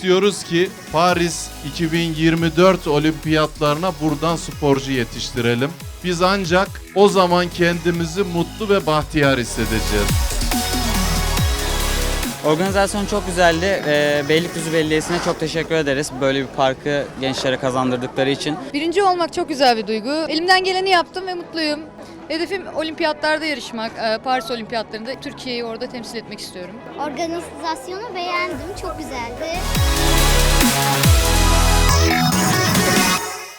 istiyoruz ki Paris 2024 olimpiyatlarına buradan sporcu yetiştirelim. Biz ancak o zaman kendimizi mutlu ve bahtiyar hissedeceğiz. Organizasyon çok güzeldi. Ee, Beylikdüzü Belediyesi'ne çok teşekkür ederiz. Böyle bir parkı gençlere kazandırdıkları için. Birinci olmak çok güzel bir duygu. Elimden geleni yaptım ve mutluyum. Hedefim olimpiyatlarda yarışmak. Ee, Paris olimpiyatlarında Türkiye'yi orada temsil etmek istiyorum. Organizasyonu beğendim. Çok güzeldi.